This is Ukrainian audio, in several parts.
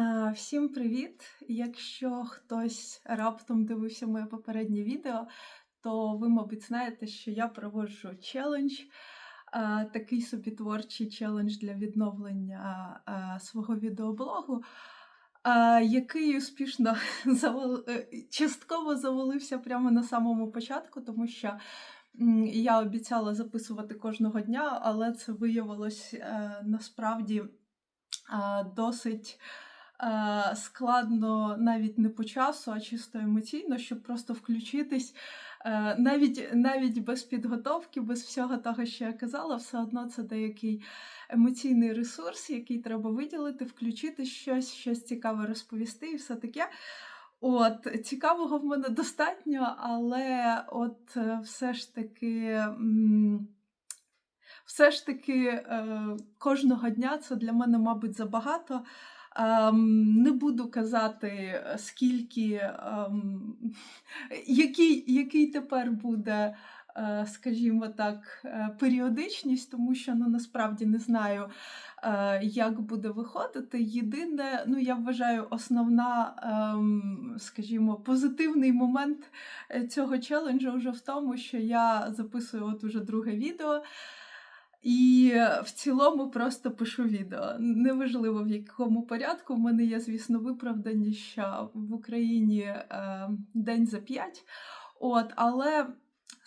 А, Всім привіт! Якщо хтось раптом дивився моє попереднє відео, то ви, мабуть, знаєте, що я проводжу челендж, такий собі творчий челендж для відновлення свого відеоблогу, який успішно завал... е, частково завалився прямо на самому початку, тому що я обіцяла записувати кожного дня, але це виявилось е, насправді досить е, складно навіть не по часу, а чисто емоційно, щоб просто включитись. Е, навіть, навіть без підготовки, без всього того, що я казала, все одно це деякий емоційний ресурс, який треба виділити, включити щось, щось цікаве розповісти і все таке. От, цікавого в мене достатньо, але от е, все ж таки. все ж таки е, кожного дня це для мене, мабуть, забагато. Ем, не буду казати, е, скільки, ем, який, який тепер буде, е, скажімо так, е, періодичність, тому що ну, насправді не знаю, як буде виходити. Єдине, ну я вважаю, основна, ем, скажімо, позитивний момент цього челенджу вже в тому, що я записую от уже друге відео. І в цілому просто пишу відео. Неважливо в якому порядку. В мене є, звісно, виправдані, що в Україні е, день за п'ять. От, але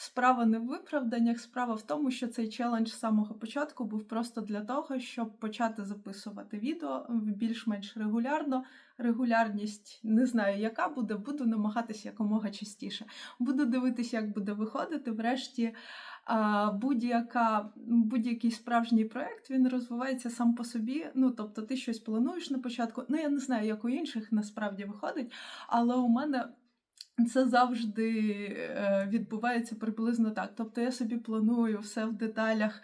справа не в виправданнях, справа в тому, що цей челендж з самого початку був просто для того, щоб почати записувати відео більш-менш регулярно. Регулярність не знаю, яка буде, буду намагатися якомога частіше. Буду дивитися, як буде виходити. Врешті будь-яка, будь-який справжній проект він розвивається сам по собі. Ну, тобто, ти щось плануєш на початку. Ну, я не знаю, як у інших насправді виходить, але у мене. Це завжди е, відбувається приблизно так. Тобто я собі планую все в деталях,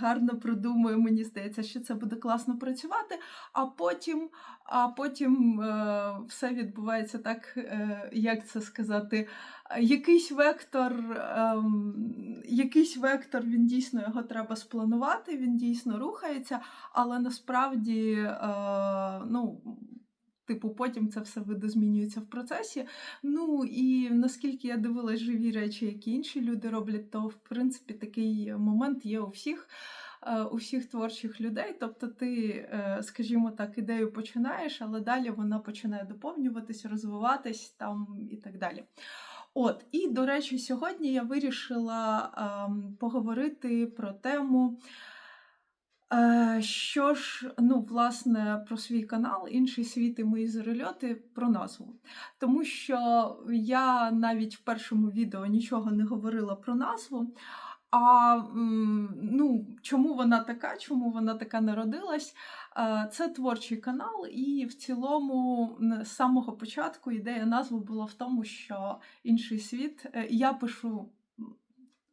гарно продумую, мені здається, що це буде класно працювати, а потім а потім е, все відбувається так, е, як це сказати, якийсь вектор, ем, якийсь вектор, він дійсно його треба спланувати, він дійсно рухається, але насправді ну, Типу, потім це все видозмінюється в процесі. Ну і наскільки я дивилась живі речі, які інші люди роблять, то в принципі такий момент є у всіх. Е, у всіх творчих людей, тобто ти, е, скажімо так, ідею починаєш, але далі вона починає доповнюватись, розвиватись там і так далі. От, і до речі, сьогодні я вирішила ем, поговорити про тему. Е, що ж, ну, власне, про свій канал, інший світ і мої зорольоти про назву. Тому що я навіть в першому відео нічого не говорила про назву. А ну, чому вона така, чому вона така народилась? Е, це творчий канал, і в цілому з самого початку ідея назви була в тому, що інший світ е, я пишу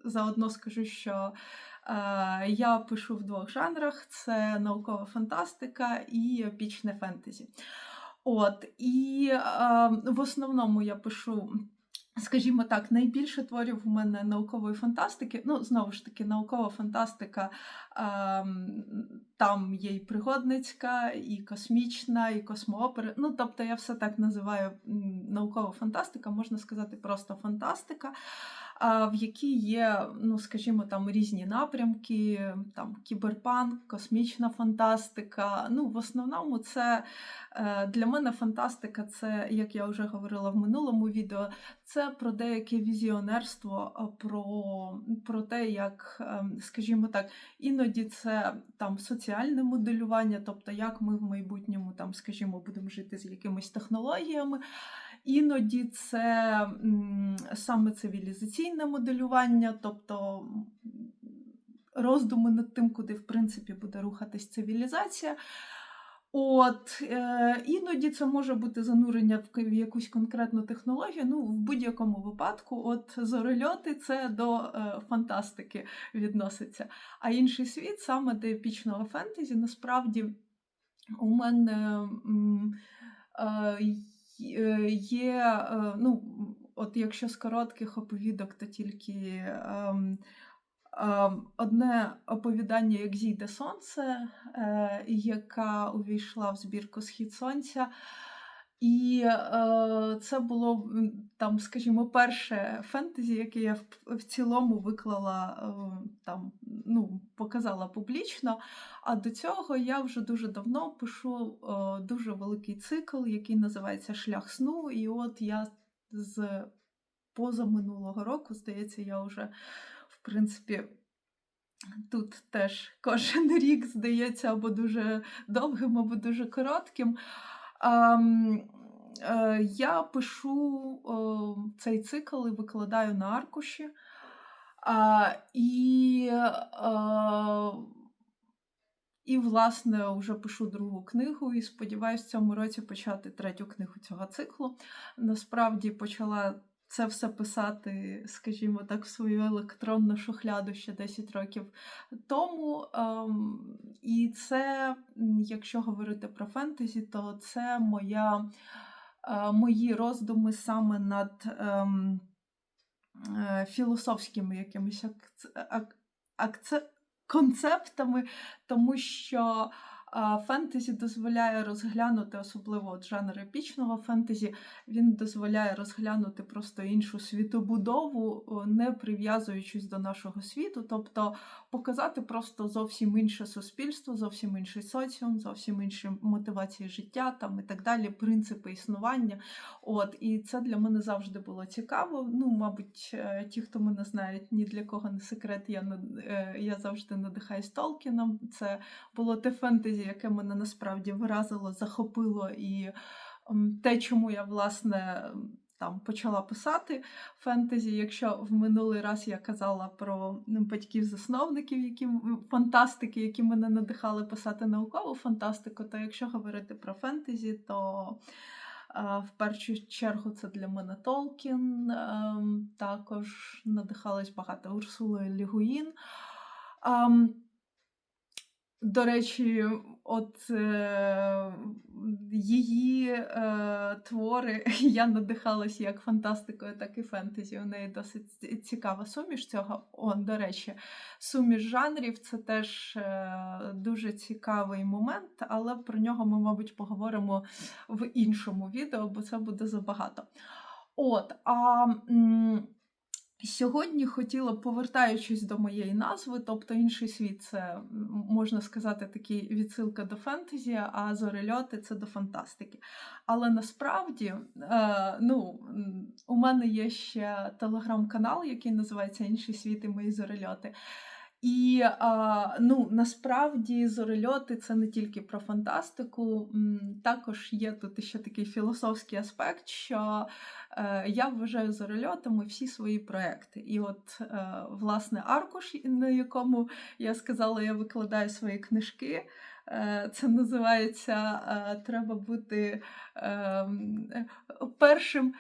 заодно скажу, що е, я пишу в двох жанрах: це наукова фантастика і епічне фентезі. От, І е, в основному я пишу. Скажімо так, найбільше творів у мене наукової фантастики. Ну, знову ж таки, наукова фантастика ем, там є і пригодницька, і космічна, і космоопера. Ну, тобто я все так називаю наукова фантастика, можна сказати, просто фантастика в якій є, ну скажімо, там різні напрямки, там кіберпанк, космічна фантастика. Ну, в основному, це е, для мене фантастика, це, як я вже говорила в минулому відео, це про деяке візіонерство, про про те, як, ем, скажімо так, іноді це там соціальне моделювання, тобто як ми в майбутньому там, скажімо, будемо жити з якимись технологіями. Іноді це саме цивілізаційне моделювання, тобто роздуми над тим, куди в принципі буде рухатись цивілізація. От е, іноді це може бути занурення в якусь конкретну технологію. Ну, в будь-якому випадку, от зорольоти це до е, фантастики відноситься. А інший світ, саме до епічного фентезі, насправді у мене. Е, Е, є, е, ну, от якщо з коротких оповідок, то тільки ем, одне оповідання Як зійде сонце, е, яка увійшла в збірку Схід сонця. І е, це було там, скажімо, перше фентезі, яке я в, цілому виклала е, там, ну, показала публічно. А до цього я вже дуже давно пишу дуже великий цикл, який називається Шлях сну. І от я з позаминулого року, здається, я вже в принципі. Тут теж кожен рік здається або дуже довгим, або дуже коротким. Е, я пишу цей цикл і викладаю на аркуші. І, і, власне, вже пишу другу книгу і сподіваюся, в цьому році почати третю книгу цього циклу. Насправді почала це все писати, скажімо так, в свою електронну шухляду ще 10 років тому. Ем, і це, якщо говорити про фентезі, то це моя, е, мої роздуми саме над ем, е, філософськими якимись акц- ак- концептами, тому що фентезі дозволяє розглянути, особливо от жанр епічного фентезі, він дозволяє розглянути просто іншу світобудову, не прив'язуючись до нашого світу, тобто показати просто зовсім інше суспільство, зовсім інший соціум, зовсім інші мотивації життя там і так далі, принципи існування. От, і це для мене завжди було цікаво. Ну, мабуть, е, ті, хто мене знають, ні для кого не секрет. Я е, я завжди надихаюсь Толкіном. Це було те фентезі, яке мене насправді вразило, захопило і те, чому я власне. Там почала писати фентезі. Якщо в минулий раз я казала про батьків-засновників, які фантастики, які мене надихали писати наукову фантастику, то якщо говорити про фентезі, то В першу чергу це для мене Толкін. ем, Також надихалась багато Урсулою Лігуїн. До речі, от е, її е, твори я надихалась як фантастикою, так і фентезі. У неї досить цікава суміш цього. О, до речі, суміш жанрів це теж е, дуже цікавий момент, але про нього ми, мабуть, поговоримо в іншому відео, бо це буде забагато. От, а м, сьогодні хотіла, повертаючись до моєї назви, тобто інший світ, це можна сказати, такий відсилка до фентезі, а зорельоти це до фантастики. Але насправді, е, ну, у мене є ще телеграм-канал, який називається Інший світ і мої зорельоти. І а, ну, насправді зорельоти це не тільки про фантастику, також є тут ще такий філософський аспект, що е, я вважаю зорельотами всі свої проекти. І от, е, власне, аркуш, на якому я сказала, я викладаю свої книжки. е, Це називається е, Треба бути ем, першим.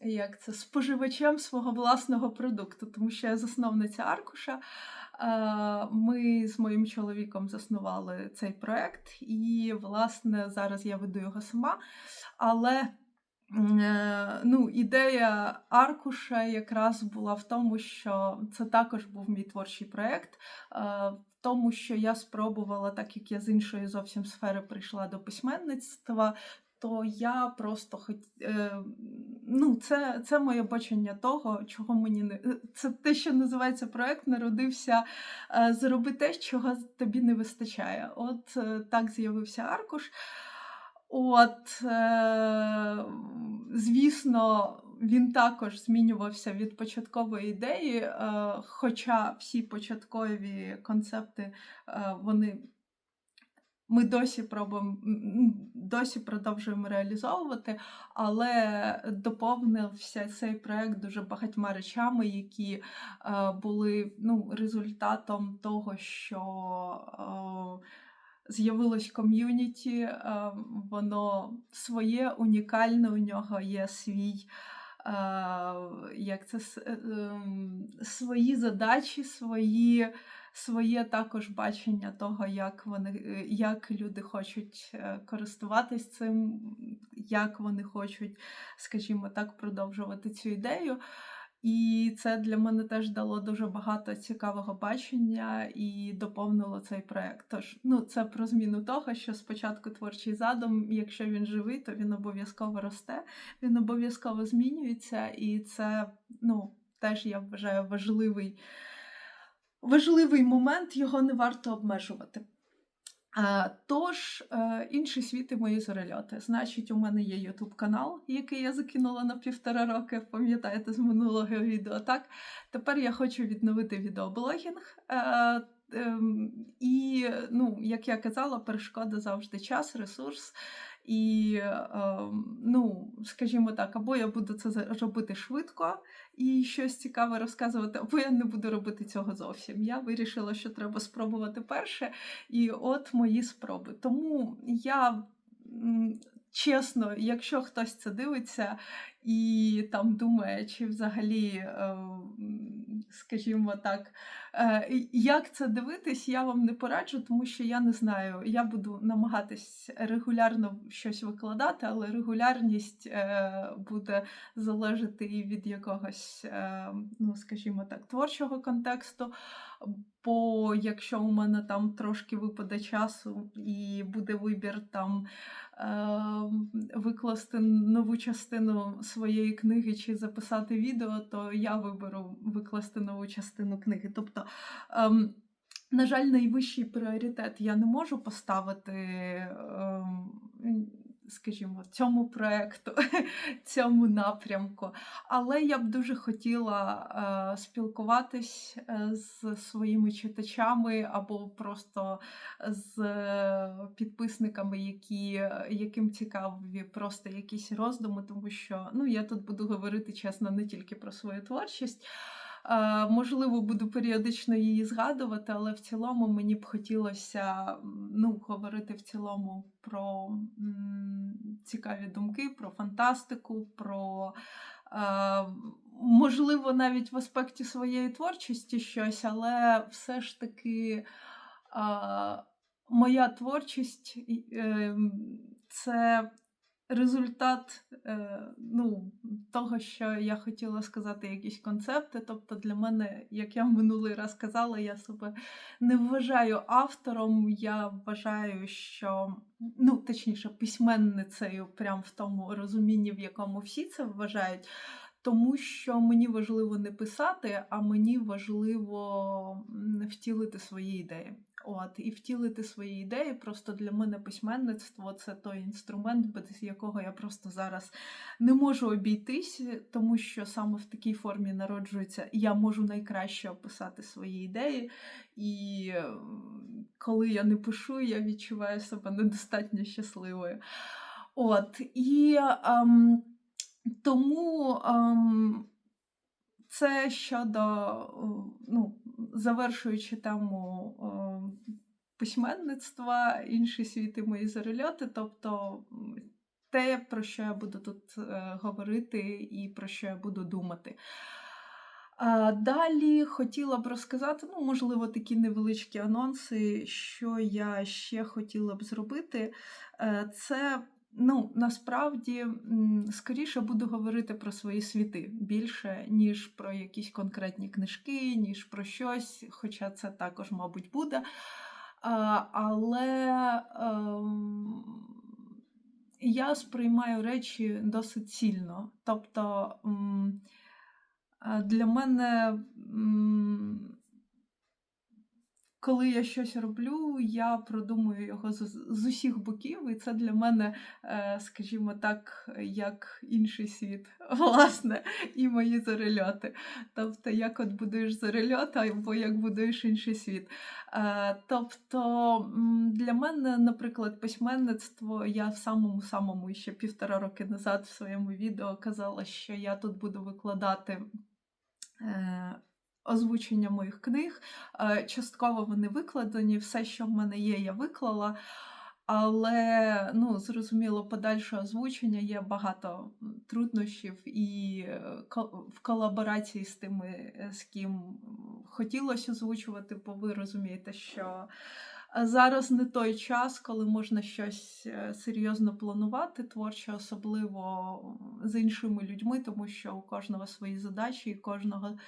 Як це споживачем свого власного продукту, тому що я засновниця аркуша. Ми з моїм чоловіком заснували цей проект, і, власне, зараз я веду його сама. Але е, ну, ідея аркуша якраз була в тому, що це також був мій творчий проект. е, тому, що я спробувала, так як я з іншої зовсім сфери прийшла до письменництва, то я просто хоч е, ну, це, це моє бачення того, чого мені не е, це те, що називається проект, народився е, зроби те, чого тобі не вистачає. От так з'явився аркуш. От, звісно, він також змінювався від початкової ідеї, хоча всі початкові концепти вони ми досі пробуємо, досі продовжуємо реалізовувати, але доповнився цей проект дуже багатьма речами, які е, були ну, результатом того, що е, з'явилось ком'юніті, е, воно своє, унікальне, у нього є свій. Як це ем, свої задачі, свої своє також бачення того, як вони, е, як люди хочуть е, користуватись цим, як вони хочуть, скажімо так, продовжувати цю ідею. І це для мене теж дало дуже багато цікавого бачення і доповнило цей проект. Тож, ну, це про зміну того, що спочатку творчий задум, якщо він живий, то він обов'язково росте, він обов'язково змінюється, і це ну, теж я вважаю важливий, важливий момент, його не варто обмежувати. А, Тож, е, інші світи мої зорельоти. Значить, у мене є YouTube канал, який я закинула на півтора роки, пам'ятаєте, з минулого відео. Так, тепер я хочу відновити відеоблогінг. Е, ем, І, ну, як я казала, перешкода завжди час, ресурс. І, ем, ну, скажімо так, або я буду це робити швидко і щось цікаве розказувати, або я не буду робити цього зовсім. Я вирішила, що треба спробувати перше. І от мої спроби. Тому я чесно, якщо хтось це дивиться і там думає, чи взагалі, е, скажімо так, як це дивитись, я вам не пораджу, тому що я не знаю. Я буду намагатись регулярно щось викладати, але регулярність е, буде залежати і від якогось, е, ну скажімо так, творчого контексту. Бо якщо у мене там трошки випаде часу і буде вибір там е, викласти нову частину своєї книги чи записати відео, то я виберу викласти нову частину книги. Тобто, ем, на жаль, найвищий пріоритет я не можу поставити, ем, скажімо, цьому проекту, цьому напрямку. Але я б дуже хотіла е, спілкуватись е, з своїми читачами або просто з е, підписниками, які, яким цікаві просто якісь роздуми, тому що ну, я тут буду говорити чесно не тільки про свою творчість. Е, Можливо, буду періодично її згадувати, але в цілому мені б хотілося ну, говорити в цілому про цікаві думки, про фантастику, про е, можливо, навіть в аспекті своєї творчості щось, але все ж таки е, моя творчість е, це результат е, ну, того, що я хотіла сказати, якісь концепти. Тобто для мене, як я минулий раз казала, я себе не вважаю автором. Я вважаю, що ну, точніше, письменницею, прям в тому розумінні, в якому всі це вважають. Тому що мені важливо не писати, а мені важливо втілити свої ідеї. От, і втілити свої ідеї. Просто для мене письменництво це той інструмент, без якого я просто зараз не можу обійтись, тому що саме в такій формі народжується, я можу найкраще описати свої ідеї. І коли я не пишу, я відчуваю себе недостатньо щасливою. От, і ем, тому ем, це щодо, е, ну, завершуючи тему е, письменництва, інші світи мої зарельоти, тобто те, про що я буду тут е, говорити і про що я буду думати. А далі хотіла б розказати, ну, можливо, такі невеличкі анонси, що я ще хотіла б зробити. Е, Це ну, насправді скоріше буду говорити про свої світи більше, ніж про якісь конкретні книжки, ніж про щось, хоча це також, мабуть, буде. Але ем, я сприймаю речі досить цільно. Тобто для мене, коли я щось роблю, я продумую його з, з усіх боків, і це для мене, е, скажімо так, як інший світ, власне, і мої зорельоти. Тобто, як от будуєш зорельот, або як будуєш інший світ. Е, Тобто для мене, наприклад, письменництво, я в самому-самому ще півтора роки назад в своєму відео казала, що я тут буду викладати. Озвучення моїх книг. Е, Частково вони викладені, все, що в мене є, я виклала. Але ну, зрозуміло, подальше озвучення є багато труднощів, і е, в колаборації з тими, е, з ким хотілося озвучувати, бо ви розумієте, що зараз не той час, коли можна щось, серйозно планувати творче, особливо з іншими людьми, тому що у кожного свої задачі, і кожного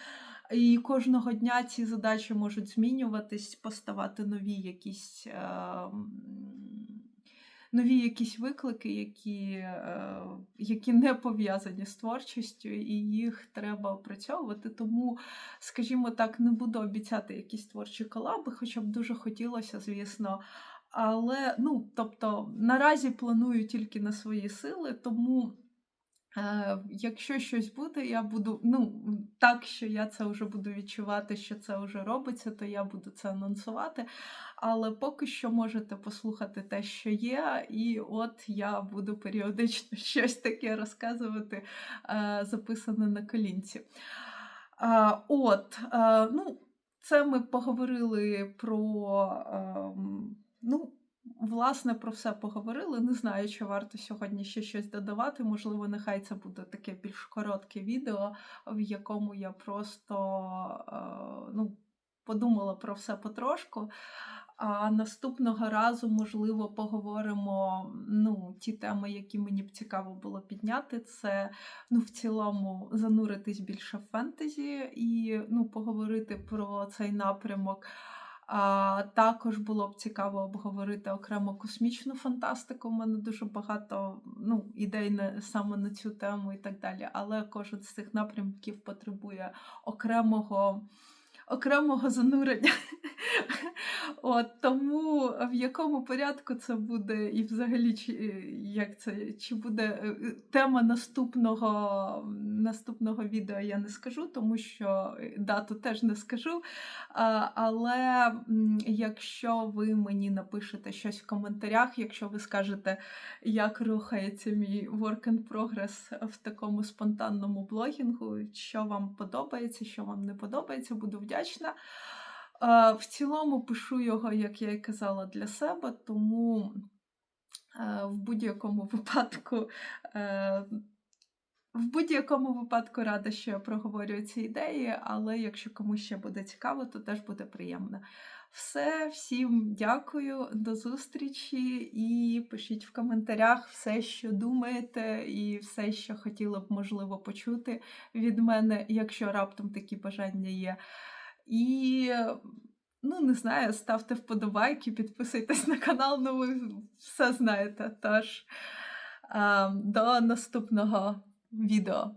і кожного дня ці задачі можуть змінюватись, поставати нові якісь, ем, нові якісь виклики, які, е, які не пов'язані з творчістю, і їх треба опрацьовувати. Тому, скажімо так, не буду обіцяти якісь творчі колаби, хоча б дуже хотілося, звісно. Але, ну, тобто, наразі планую тільки на свої сили, тому, е, якщо щось буде, я буду, ну, так, що я це вже буду відчувати, що це вже робиться, то я буду це анонсувати. Але поки що можете послухати те, що є, і от я буду періодично щось таке розказувати, е, записане на колінці. От, е, ну, це ми поговорили про, ем, ну, власне, про все поговорили. Не знаю, чи варто сьогодні ще щось додавати. Можливо, нехай це буде таке більш коротке відео, в якому я просто, е, ну, подумала про все потрошку. А наступного разу, можливо, поговоримо, ну, ті теми, які мені б цікаво було підняти. Це, ну, в цілому, зануритись більше в фентезі і, ну, поговорити про цей напрямок. А, також було б цікаво обговорити окремо космічну фантастику. У мене дуже багато, ну, ідей на саме на цю тему і так далі. Але кожен з цих напрямків потребує окремого, окремого занурення. От, тому в якому порядку це буде, і взагалі, чи, як це, чи буде е, е, тема наступного, наступного відео, я не скажу, тому що е, дату теж не скажу. Але якщо ви мені напишете щось в коментарях, якщо ви скажете, як рухається мій work in progress в такому спонтанному блогінгу, що вам подобається, що вам не подобається, буду вдячна. Е, В цілому пишу його, як я і казала, для себе, тому е, в будь-якому випадку. е, В будь-якому випадку рада, що я проговорюю ці ідеї, але якщо комусь ще буде цікаво, то теж буде приємно. Все, всім дякую, до зустрічі і пишіть в коментарях все, що думаєте, і все, що хотіли б, можливо, почути від мене, якщо раптом такі бажання є. І, ну, не знаю, ставте вподобайки, підписуйтесь на канал, ну ви все знаєте. Тож, ем, до наступного відео.